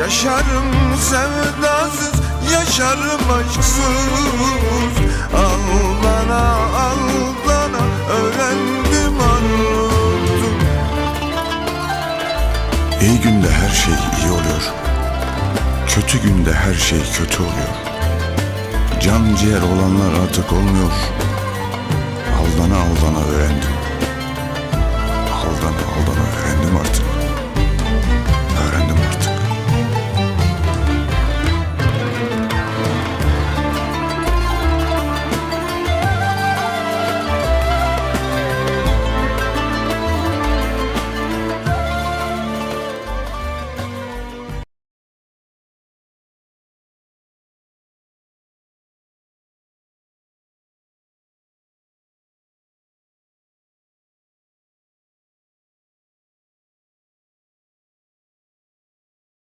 Yaşarım sevdasız, yaşarım aşksız Aldana aldana öğrendim artık İyi günde her şey iyi oluyor. Kötü günde her şey kötü oluyor. Can ciğer olanlar artık olmuyor. Aldana aldana öğrendim. Aldana aldana öğrendim artık.